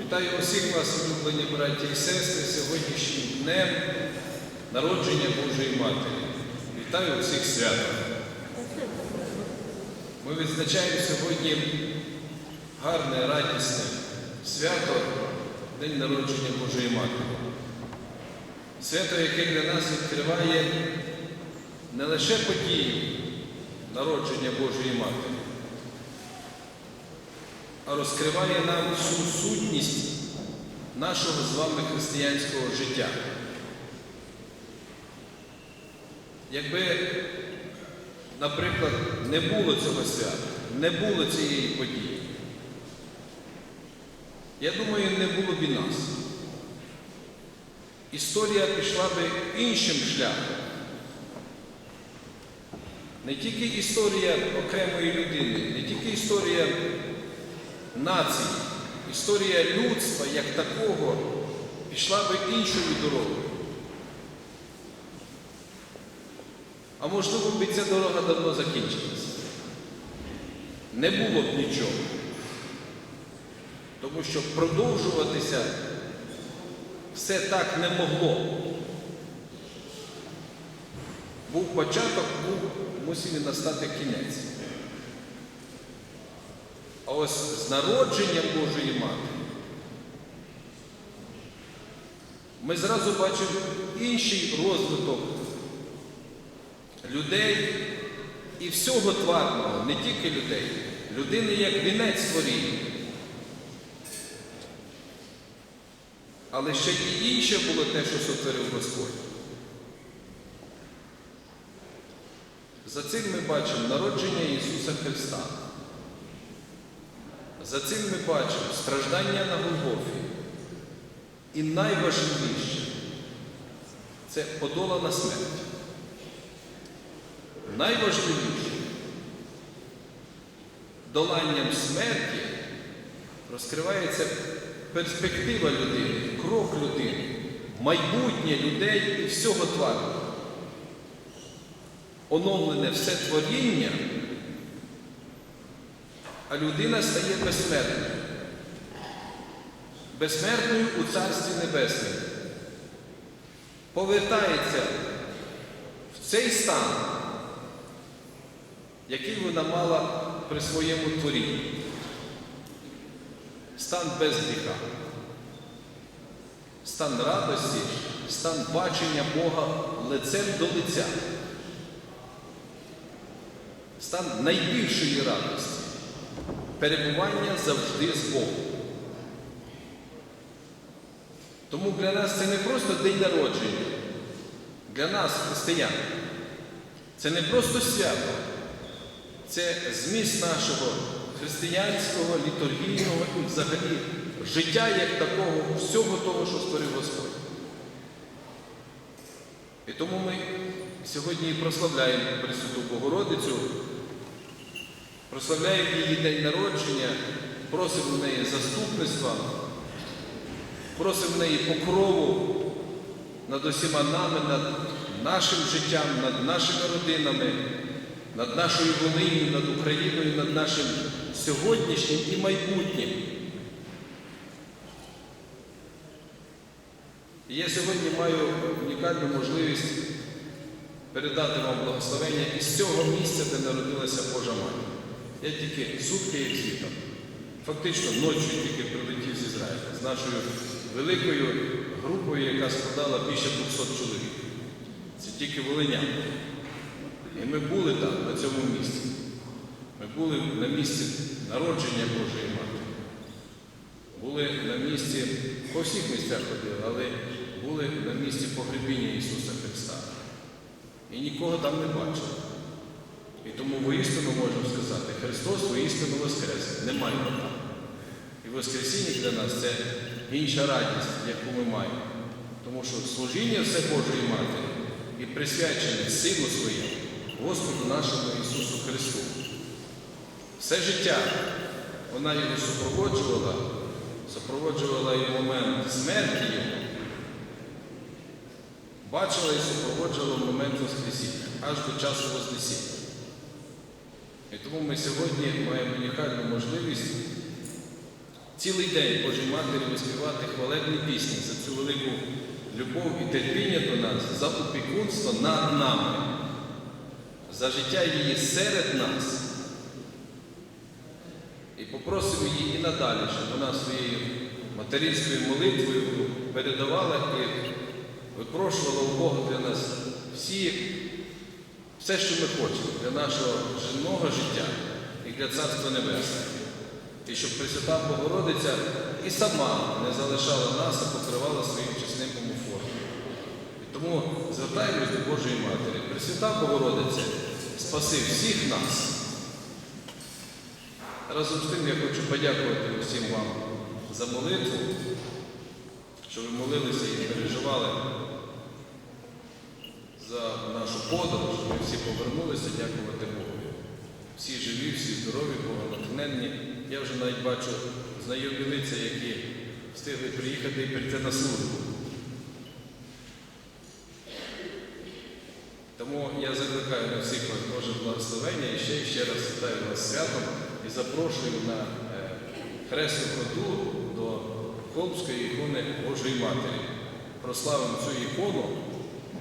Вітаю усіх вас, улюблені браті і сестри, сьогоднішнім днем народження Божої Матері. Вітаю усіх святом. Ми відзначаємо сьогодні гарне, радісне свято День народження Божої Матері. Свято, яке для нас відкриває не лише події народження Божої Матері, розкриває нам всю сутність нашого з вами християнського життя. Якби, наприклад, не було цього свята, не було цієї події, я думаю, не було б і нас. Історія пішла би іншим шляхом. Не тільки історія окремої людини, не тільки історія нації, історія людства як такого пішла би іншою дорогою. А можливо б ця дорога давно закінчилася. Не було б нічого. Тому що продовжуватися все так не могло. Був початок, був, мусив настати кінець. Ось з народженням Божої Матері ми зразу бачимо інший розвиток людей і всього тварного, не тільки людей, людини як вінець творіння. Але ще і інше було те, що сотворив Господь. За цим ми бачимо народження Ісуса Христа. За цим ми бачимо страждання на Голгофі. І найважливіше це подолана смерть. Найважливіше доланням смерті розкривається перспектива людини, крок людини, майбутнє людей і всього твару. Оновлене все творіння, а людина стає безсмертною. Безсмертною у Царстві Небесному. Повертається в цей стан, який вона мала при своєму творінні. Стан без гріха, стан радості, стан бачення Бога лицем до лиця, стан найбільшої радості, перебування завжди з Богом. Тому для нас це не просто день народження, для нас, християн, це не просто свято, це зміст нашого християнського, літургійного і взагалі життя як такого, всього того, що створив Господь. І тому ми сьогодні і прославляємо Пресвяту Богородицю, прославляємо її день народження, просимо в неї заступництва, просимо в неї покрову над усіма нами, над нашим життям, над нашими родинами, над нашою Волиною, над Україною, над нашим сьогоднішнім і майбутнім. І я сьогодні маю унікальну можливість передати вам благословення із цього місця, де народилася Божа Матір. Я тільки сутки як звітом, фактично ночі тільки прилетів з Ізраїля з нашою великою групою, яка складала більше 200 чоловік. Це тільки волиняни. І ми були там, на цьому місці. Ми були на місці народження Божої Матері. Були на місці, по всіх місцях ходили, але були на місці погребіння Ісуса Христа. І нікого там не бачили. І тому воістину можемо сказати, Христос воістину Воскрес, немає його. І Воскресіння для нас це інша радість, яку ми маємо. Тому що служіння все Божої Матері і присвячене Сину Своєму, Господу нашому Ісусу Христу. Все життя вона його супроводжувала, супроводжувала і момент смерті Його, бачила і супроводжувала момент Воскресіння, аж до часу Вознесіння. І тому ми сьогодні маємо унікальну можливість цілий день Божій Матері виспівати хвалебні пісні за цю велику любов і терпіння до нас, за опікунство над нами, за життя її серед нас. І попросимо її і надалі, щоб вона своєю материнською молитвою передавала і випрошувала у Бога для нас всі, все, що ми хочемо для нашого земного життя і для Царства Небесного. І щоб Пресвята Богородиця і сама не залишала нас, а покривала своїм чесним помофором. І тому звертаємось до Божої Матері. Пресвята Богородиця, спаси всіх нас. Разом з тим я хочу подякувати усім вам за молитву, що ви молилися і переживали за нашу подорож. Ми всі повернулися, дякувати Богу. Всі живі, всі здорові, Боголотненні. Я вже навіть бачу знайомі лиця, які встигли приїхати і прийти на службу. Тому я закликаю на всіх вас Боже благословення і ще, ще раз вітаю вас святом і запрошую на е, хресну ходу до Холмської ікони Божої Матері. Прославимо цю ікону,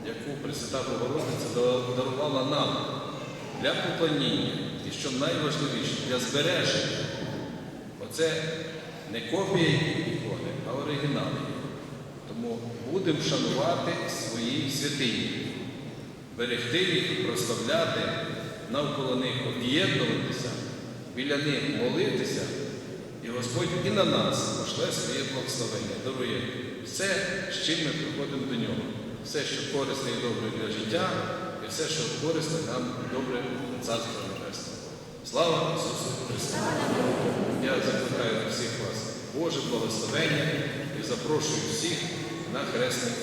яку Пресвята Богородиця дарувала нам для поклоніння і що найважливіше для збереження. Оце не копія ікони, а оригінал. Тому будемо шанувати свої святині берегти їх, прославляти, навколо них об'єднуватися, біля них молитися, і Господь і на нас пошле своє благословення, дарує все, з чим ми приходимо до нього, все, що корисне і добре для життя, і все, що корисне нам добре для Царства Небесного. Слава Ісусу Христу! Я закликаю всіх вас Боже благословення і запрошую всіх на хресний